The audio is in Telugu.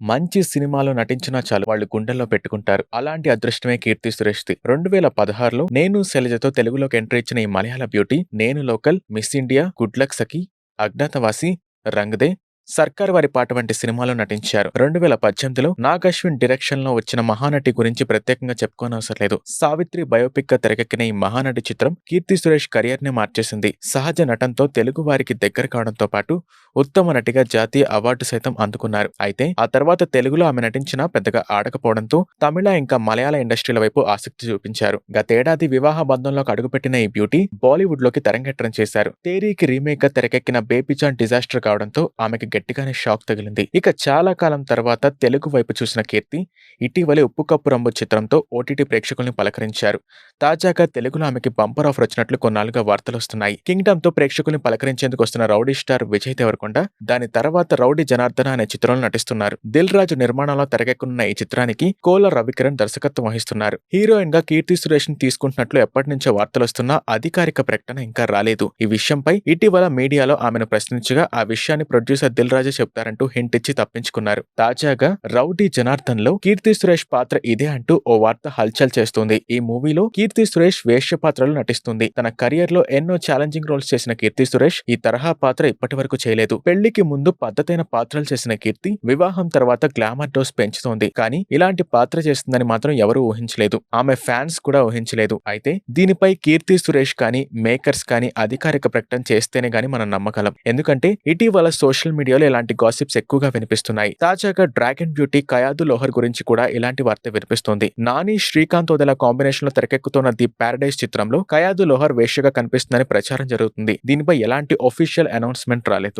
మంచి సినిమాలో నటించినా చాలు వాళ్ళు గుండెల్లో పెట్టుకుంటారు. అలాంటి అదృష్టమే 'కీర్తి సురేష్‌ది'. 2016లో 'నేను శైలజ'తో తెలుగులోకి ఎంట్రీ ఇచ్చిన ఈ మలయాళ beauty 'Nenu local', 'miss India', 'good luck Sakhi', 'Agnyaathavaasi', Rangde 'Sarkar Vaari Paata' వంటి సినిమాలో నటించారు. 2018లో నాగ్ అశ్విన్ డైరెక్షన్‌లో వచ్చిన 'మహానటి' గురించి ప్రత్యేకంగా చెప్పుకోనవసరం లేదు. 'సావిత్రి' బయోపిక్గా తెరకెక్కిన ఈ 'మహానటి' చిత్రం కీర్తి సురేష్ కెరియర్ని మార్చేసింది. సహజ నటంతో తెలుగు వారికి దగ్గర కావడంతో పాటు ఉత్తమ నటిగా జాతీయ అవార్డు సైతం అందుకున్నారు. అయితే ఆ తర్వాత తెలుగులో ఆమె నటించినా పెద్దగా ఆడకపోవడంతో తమిళ ఇంకా మలయాళ ఇండస్ట్రీల వైపు ఆసక్తి చూపించారు. గతేడాది వివాహ బంధంలోకి అడుగుపెట్టిన ఈ బ్యూటీ బాలీవుడ్లోకి తెరంగెట్టడం చేశారు. 'తేరీకి' రీమేక్‌గా తెరకెక్కిన 'బేబీజాన్' డిజాస్టర్ కావడంతో ఆమెకి గట్టిగానే షాక్ తగిలింది. ఇక చాలా కాలం తర్వాత తెలుగు వైపు చూసిన కీర్తి ఇటీవలే 'ఉప్పు కప్పు రంబు' చిత్రంతో ఓటీటీ ప్రేక్షకుల్ని పలకరించారు. తాజాగా తెలుగులో ఆమెకి బంపర్ ఆఫర్ వచ్చినట్లు కొన్నాళ్ళుగా కింగ్డమ్ 'కింగ్డమ్'తో ప్రేక్షకుల్ని పలకరించేందుకు వస్తున్న రౌడీ స్టార్ విజయ్ దేవరకొండ దాని తర్వాత 'రౌడీ జనార్దన' అనే చిత్రంలో నటిస్తున్నారు. దిల్ రాజు నిర్మాణంలో తెరకెక్కనున్న ఈ చిత్రానికి కోల రవికిరణ్ దర్శకత్వం వహిస్తున్నారు. హీరోయిన్గా కీర్తి సురేష్ని తీసుకుంటున్నట్లు ఎప్పటినుంచో వార్తలొస్తున్నా అధికారిక ప్రకటన ఇంకా రాలేదు. ఈ విషయంపై ఇటీవల మీడియాలో ఆమెను ప్రశ్నించగా ఆ విషయాన్ని ప్రొడ్యూసర్ దిల్ రాజే చెప్తారంటూ హింట్ ఇచ్చి తప్పించుకున్నారు. తాజాగా 'రౌడీ జనార్దన్' లో కీర్తి సురేష్ పాత్ర ఇదే అంటూ ఓ వార్త హల్చల్ చేస్తుంది ఈ మూవీలో కీర్తి సురేష్ వేష్య పాత్రలు నటిస్తుంది. తన కెరియర్లో ఎన్నో ఛాలెంజింగ్ రోల్స్ చేసిన కీర్తి సురేష్ ఈ తరహా పాత్ర ఇప్పటి వరకు చేయలేదు. పెళ్ళికి ముందు పద్ధతైన పాత్రలు చేసిన కీర్తి వివాహం తర్వాత గ్లామర్ డోస్ పెంచుతోంది. కానీ ఇలాంటి పాత్ర చేస్తుందని మాత్రం ఎవరూ ఊహించలేదు. ఆమె ఫ్యాన్స్ కూడా ఊహించలేదు. అయితే దీనిపై కీర్తి సురేష్ కానీ మేకర్స్ కానీ అధికారిక ప్రకటన చేస్తేనే గాని మనం నమ్మగలం. ఎందుకంటే ఇటీవల సోషల్ మీడియా మీడియాలో ఇలాంటి గాసిప్స్ ఎక్కువగా వినిపిస్తున్నాయి. తాజాగా డ్రాగన్ బ్యూటీ కయాదు లోహర్ గురించి కూడా ఇలాంటి వార్త వినిపిస్తుంది నాని, శ్రీకాంత్ వదల కాంబినేషన్లో తెరకెక్కుతున్న 'ది పారడైజ్' చిత్రంలో కయాదు లోహర్ వేషగా కనిపిస్తుందని ప్రచారం జరుగుతుంది. దీనిపై ఎలాంటి ఒఫీషియల్ అనౌన్స్‌మెంట్ రాలేదు.